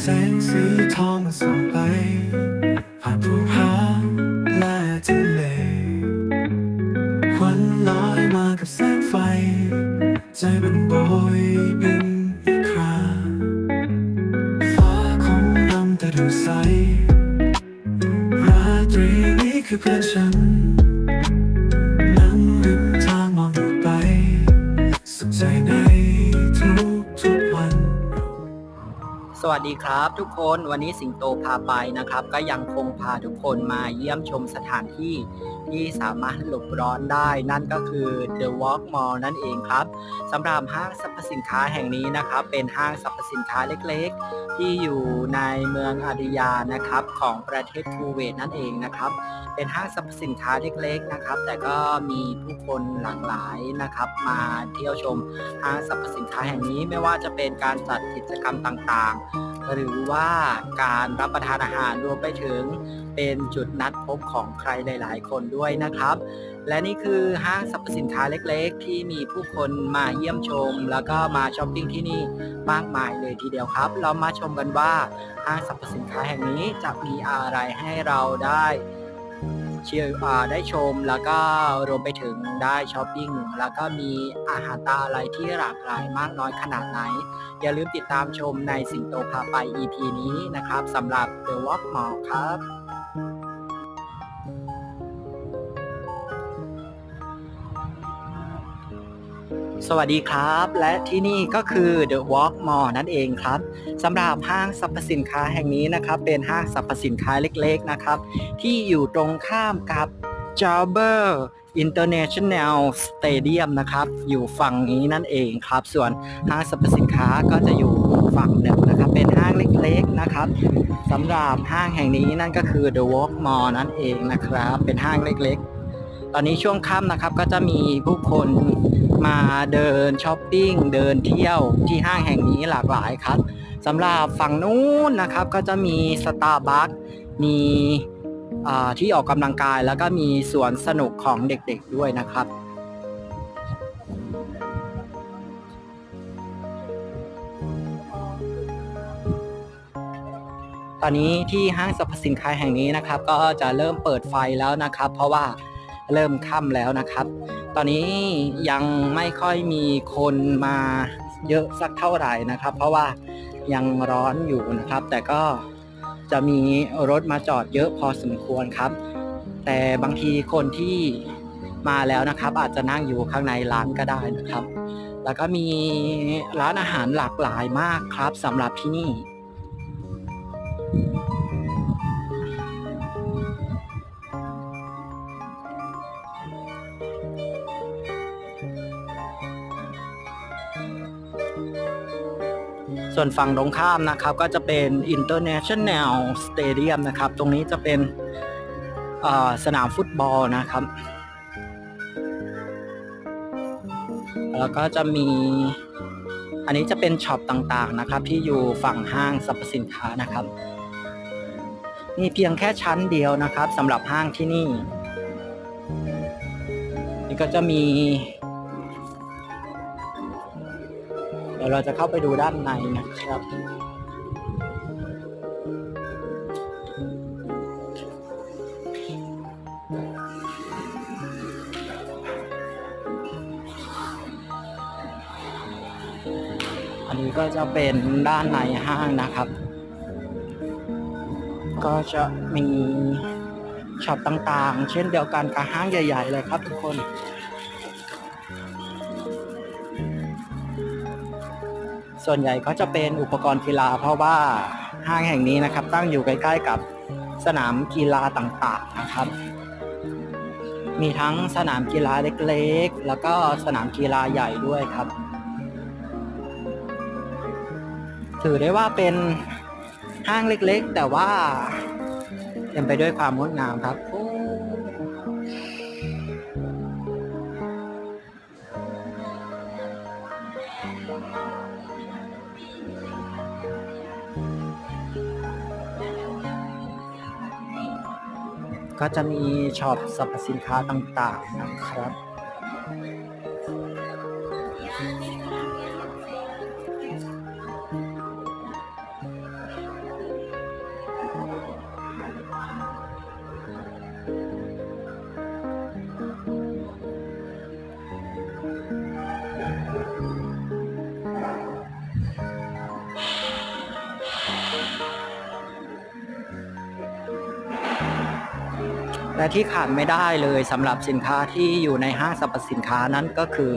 แสงสีทองส่องไปผ่านภูผาและทะเลควันลอยมากับแสงไฟ ใจมันโบยบินอีกคราฟ้าคงดำแต่ดูใสราตรีนี้คือเพื่อนฉัน วัสดีครับทุกคนวันนี้สิงโตพาไปนะครับ ก็ยังคงพาทุกคนมาเยี่ยมชมสถานที่ที่สามารถหลบร้อนได้ นั่นก็คือ The Walk Mall นั่นเองครับสำหรับห้างสรรพสินค้าแห่งนี้นะครับ เป็นห้างสรรพสินค้าเล็กๆ ที่อยู่ในเมืองอาดิยานะครับ ของประเทศคูเวตนั่นเองนะครับ เป็นห้างสรรพสินค้าเล็กๆนะครับ แต่ก็มีผู้คนหลากหลายนะครับ มาเที่ยวชมห้างสรรพสินค้าแห่งนี้ไม่ว่าจะเป็นการจัดกิจกรรมต่างๆ หรือว่าการรับประทานอาหารรวมไปถึงเป็นจุดนัดพบของใครหลาย ๆ คนด้วยนะครับ และนี่คือห้างสรรพสินค้าเล็กๆ ที่มีผู้คนมาเยี่ยมชม แล้วก็มาช้อปปิ้งที่นี่มากมายเลยทีเดียวครับ เรามาชมกันว่าห้างสรรพสินค้าแห่งนี้จะมีอะไรให้เราได้ เชื่อได้ชมแล้วก็รวมไปถึงได้ช้อปปิ้งแล้วก็มีอาหารตาอะไรที่หลากหลายมากน้อยขนาดไหน อย่าลืมติดตามชมในสิงโตพาไป EP นี้นะครับสำหรับ The Walk Mall ครับ สวัสดีครับ และที่นี่ก็คือ The Walk Mall นั่นเองครับสำหรับห้างสรรพสินค้าแห่งนี้นะครับ เป็นห้างสรรพสินค้าเล็กๆนะครับ ที่อยู่ตรงข้ามกับ j a b e r International Stadium นะครับ อยู่ฝั่งนี้นั่นเองครับ ส่วนห้างสรรพสินค้าก็จะอยู่ฝั่งหนึ่งนะครับ เป็นห้างเล็กๆนะครับสำหรับห้างแห่งนี้นั่นก็คือ The Walk Mall นั่นเองนะครับ เป็นห้างเล็กๆ ตอนนี้ช่วงค่ำนะครับก็จะมีผู้คน มาเดินช้อปปิ้งเดินเที่ยวที่ห้างแห่งนี้หลากหลายครับสำหรับฝั่งนู้นนะครับก็จะมีสตาร์บัคมีที่ออกกำลังกายแล้วก็มีสวนสนุกของเด็กๆด้วยนะครับตอนนี้ที่ห้างสรรพสินค้าแห่งนี้นะครับ ก็จะเริ่มเปิดไฟแล้วนะครับ เพราะว่าเริ่มค่ำแล้วนะครับ ตอนนี้ยังไม่ค่อยมีคนมาเยอะสักเท่าไหร่นะครับ เพราะว่ายังร้อนอยู่นะครับ แต่ก็จะมีรถมาจอดเยอะพอสมควรครับ แต่บางทีคนที่มาแล้วนะครับ อาจจะนั่งอยู่ข้างในร้านก็ได้นะครับ แล้วก็มีร้านอาหารหลากหลายมากครับสำหรับที่นี่ ส่วนฝั่งตรงข้ามนะครับก็จะเป็น International Stadium นะครับ ตรงนี้จะเป็นสนามฟุตบอลนะครับ แล้วก็จะมีอันนี้จะเป็นช็อปต่างๆนะครับ ที่อยู่ฝั่งห้างสรรพสินค้านะครับ มีเพียงแค่ชั้นเดียวนะครับสำหรับห้างที่นี่ นี่ก็จะมี ดี๋ยวเราจะเข้าไปดูด้านในนะครับอันนี้ก็จะเป็นด้านในห้างนะครับ ก็จะมีช็อปต่างๆ เช่นเดียวกันกับห้างใหญ่ ๆ เลยครับทุกคน ส่วนใหญ่ก็จะเป็นอุปกรณ์กีฬา เพราะว่าห้างแห่งนี้นะครับ ตั้งอยู่ใกล้ๆกับสนามกีฬาต่างๆนะครับ มีทั้งสนามกีฬาเล็กๆ แล้วก็สนามกีฬาใหญ่ด้วยครับ ถือได้ว่าเป็นห้างเล็กๆ แต่ว่าเต็มไปด้วยความงดงามครับ ก็จะมีช็อปสรรพสินค้าต่างๆนะครับ และที่ขาดไม่ได้เลยสำหรับสินค้าที่อยู่ในห้างสรรพสินค้านั้นก็คือ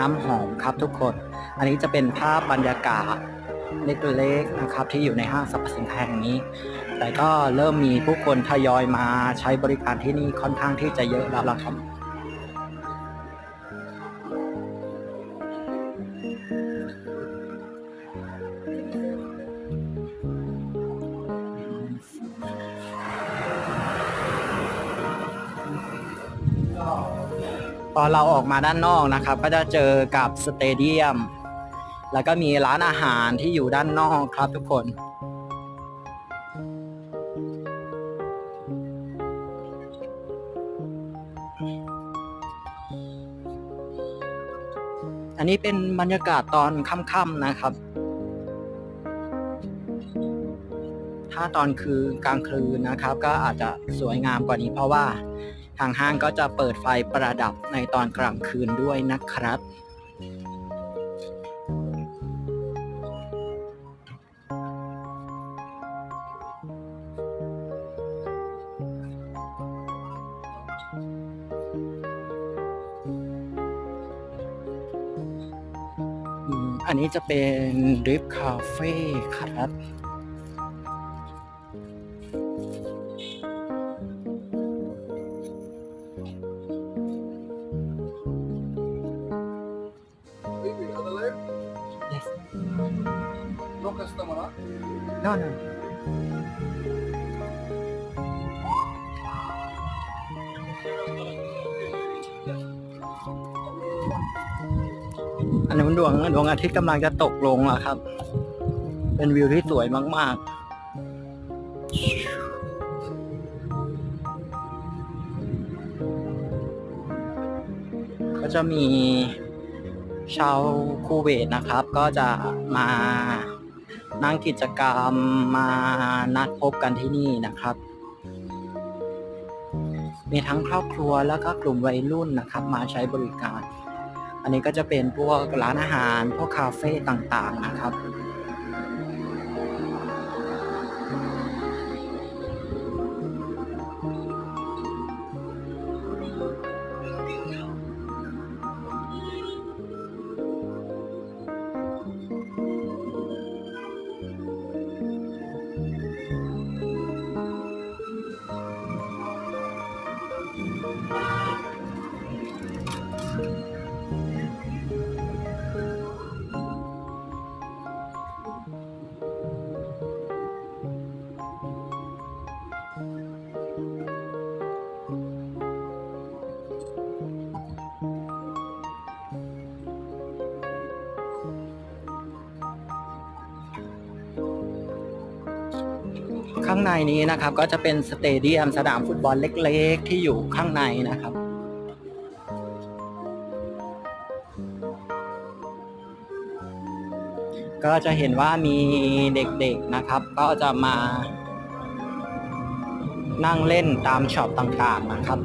น้ำหอมครับทุกคน อันนี้จะเป็นภาพบรรยากาศเล็กๆนะครับที่อยู่ในห้างสรรพสินค้าแห่งนี้ แต่ก็เริ่มมีผู้คนทยอยมาใช้บริการที่นี่ค่อนข้างที่จะเยอะแล้วล่ะครับ พอเราออกมาด้านนอกนะครับ ก็จะเจอกับสเตเดียม แล้วก็มีร้านอาหารที่อยู่ด้านนอกครับทุกคนอันนี้เป็นบรรยากาศตอนค่ำๆนะครับ ถ้าตอนคืนกลางคืนนะครับ ก็อาจจะสวยงามกว่านี้เพราะว่า ทางห้างก็จะเปิดไฟประดับในตอนกลางคืนด้วยนะครับอันนี้จะเป็นดริฟคาเฟ่ครับ Yes. No customer, huh? No, no. อันนี้นดวงดวงอาทิตย์กำลังจะตกลงอะครับ เป็นวิวที่สวยมาก ๆก็จะมี ชาวคูเวตนะครับ ก็จะมานั่งกิจกรรมมานัดพบกันที่นี่นะครับ มีทั้งครอบครัวแล้วก็กลุ่มวัยรุ่นนะครับ มาใช้บริการ อันนี้ก็จะเป็นพวกร้านอาหาร พวกคาเฟ่ต่างๆนะครับ ข้างในนี้นะครับ ก็จะเป็นสเตเดียมสนามฟุตบอลเล็ก ๆ ที่อยู่ข้างในนะครับก็จะเห็นว่ามีเด็กๆนะครับ ก็จะมานั่งเล่นตามช็อปต่างๆนะครับ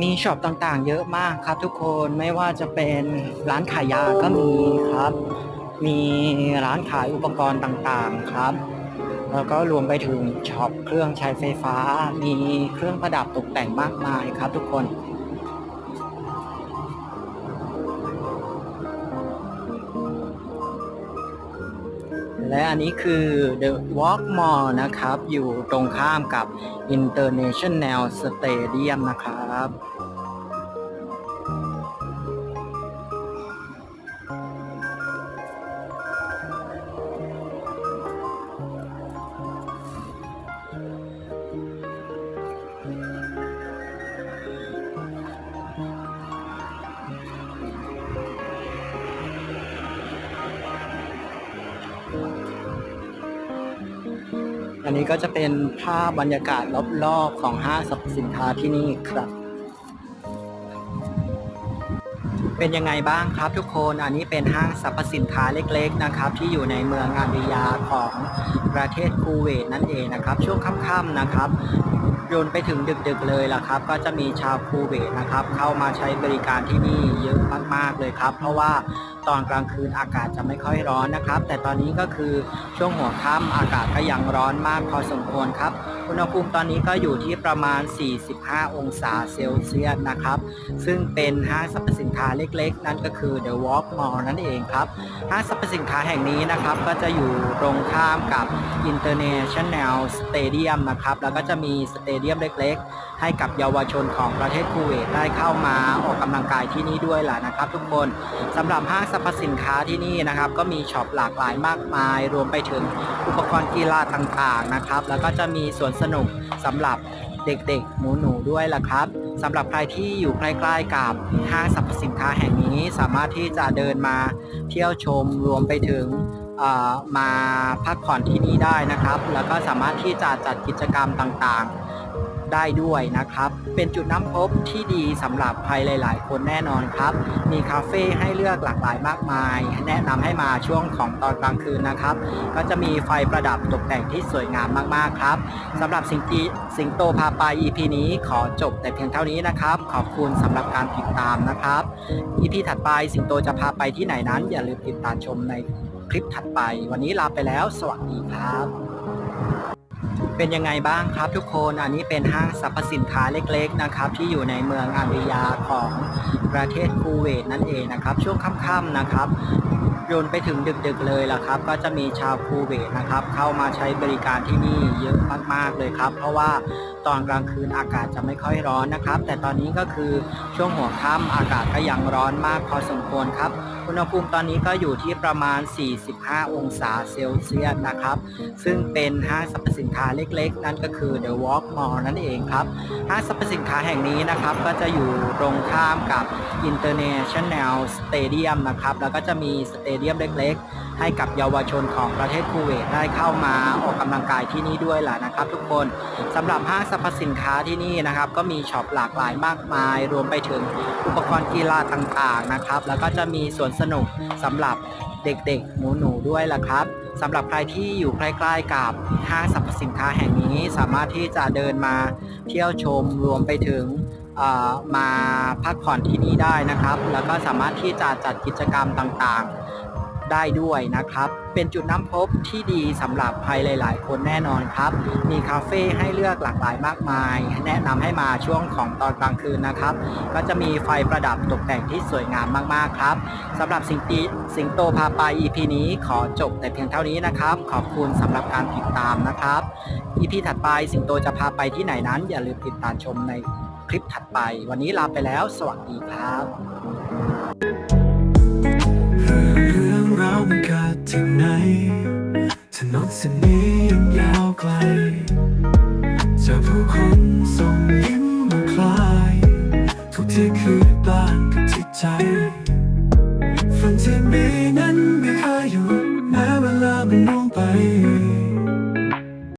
มีช็อปต่างๆ เยอะมากครับ ทุกคนไม่ว่าจะเป็นร้านขายยาก็มีครับ มีร้านขายอุปกรณ์ต่างๆครับ แล้วก็รวมไปถึงช็อปเครื่องใช้ไฟฟ้า มีเครื่องประดับตกแต่งมากมายครับ ทุกคน และอันนี้คือ The Walk Mall นะครับ อยู่ตรงข้ามกับ International Stadium นะครับ อันนี้ก็จะเป็นภาพบรรยากาศรอบๆของห้างสรรพสินค้าที่นี่ครับ เป็นยังไงบ้างครับทุกคน อันนี้เป็นห้างสรรพสินค้าเล็กๆนะครับ ที่อยู่ในเมืองอาริยาของประเทศคูเวตนั่นเองนะครับ ช่วงค่ำๆนะครับโยนไปถึงดึกๆเลยล่ะครับ ก็จะมีชาวคูเวตนะครับ เข้ามาใช้บริการที่นี่เยอะมากๆเลยครับ เพราะว่า ตอนกลางคืนอากาศจะไม่ค่อยร้อนนะครับ แต่ตอนนี้ก็คือช่วงหัวค่ำอากาศก็ยังร้อนมากพอสมควรครับ อุณหภูมิตอนนี้ก็อยู่ที่ประมาณ 45 องศาเซลเซียสนะครับ ซึ่งเป็นห้างสรรพสินค้าเล็กๆ นั่นก็คือ The Walk Mall นั่นเองครับ ห้างสรรพสินค้าแห่งนี้นะครับก็จะอยู่ตรงข้ามกับ International Stadium นะครับ แล้วก็จะมีสเตเดียมเล็ก ๆ ให้กับเยาวชนของประเทศคูเวตได้เข้ามาออกกำลังกายที่นี่ด้วยแหละนะครับ ทุกคนสำหรับห้างรรพสินค้าที่นี่นะครับ ก็มีช็อปหลากหลายมากมาย รวมไปถึงอุปกรณ์กีฬาต่างๆนะครับ แล้วก็จะมีสวนสนุกสำหรับเด็กๆ หนูๆด้วยล่ะครับสำหรับใครที่อยู่ใกล้ๆกับห้างสรรพสินค้าแห่งนี้สามารถที่จะเดินมาเที่ยวชมรวมไปถึงเอ่อมาพักผ่อนที่นี่ได้นะครับ แล้วก็สามารถที่จะจัดกิจกรรมต่างๆ ได้ด้วยนะครับ เป็นจุดน้ำพบที่ดีสำหรับใครหลาย ๆ คนแน่นอนครับ มีคาเฟ่ให้เลือกหลากหลายมากมาย แนะนำให้มาช่วงของตอนกลางคืนนะครับ ก็จะมีไฟประดับตกแต่งที่สวยงามมาก ๆ ครับสำหรับสิงตีสิงโตพาไป EP นี้ขอจบแต่เพียงเท่านี้นะครับ ขอบคุณสำหรับการติดตามนะครับ EP ถัดไปสิงโตจะพาไปที่ไหนนั้น อย่าลืมติดตามชมในคลิปถัดไป วันนี้ลาไปแล้ว สวัสดีครับ เป็นยังไงบ้างครับทุกคนอันนี้เป็นห้างสรรพสินค้าเล็กๆนะครับ ที่อยู่ในเมืองอาริยาของประเทศคูเวตนั่นเองนะครับ ช่วงค่ำๆนะครับจนไปถึงดึกๆเลยล่ะครับ ก็จะมีชาวคูเวตนะครับ เข้ามาใช้บริการที่นี่เยอะมากๆเลยครับ เพราะว่าตอนกลางคืนอากาศจะไม่ค่อยร้อนนะครับ แต่ตอนนี้ก็คือช่วงหัวค่ำอากาศก็ยังร้อนมากพอสมควรครับ อุณหภูมิตอนนี้ก็อยู่ที่ประมาณ 45 องศาเซลเซียสนะครับ ซึ่งเป็นห้างสรรพสินค้าเล็กๆ นั่นก็คือ The Walk Mall นั่นเองครับห้างสรรพสินค้าแห่งนี้นะครับก็จะอยู่ตรงข้ามกับ International Stadium นะครับ แล้วก็จะมีสเตเดียมเล็กๆ ให้กับเยาวชนของประเทศคูเวตได้เข้ามาออกกำลังกายที่นี่ด้วยแหละนะครับ ทุกคนสำหรับห้างสรรพสินค้าที่นี่นะครับ ก็มีช็อปหลากหลายมากมาย รวมไปถึงอุปกรณ์กีฬาต่างๆนะครับ แล้วก็จะมีสวนสนุกสำหรับเด็กๆ หนูๆด้วยล่ะครับสำหรับใครที่อยู่ใกล้ๆกับห้างสรรพสินค้าแห่งนี้สามารถที่จะเดินมาเที่ยวชมรวมไปถึงมาพักผ่อนที่นี่ได้นะครับ แล้วก็สามารถที่จะจัดกิจกรรมต่างๆ ได้ด้วยนะครับ เป็นจุดน้ำพบที่ดีสำหรับใครหลาย ๆ คนแน่นอนครับ มีคาเฟ่ให้เลือกหลากหลายมากมาย แนะนำให้มาช่วงของตอนกลางคืนนะครับ ก็จะมีไฟประดับตกแต่งที่สวยงามมาก ๆ ครับสำหรับสิงตีสิงโตพาไป EP นี้ขอจบแต่เพียงเท่านี้นะครับ ขอบคุณสำหรับการติดตามนะครับ EP ถัดไปสิงโตจะพาไปที่ไหนนั้น อย่าลืมติดตามชมในคลิปถัดไป วันนี้ลาไปแล้ว สวัสดีครับ ถนนเส้นนี้ยังยาว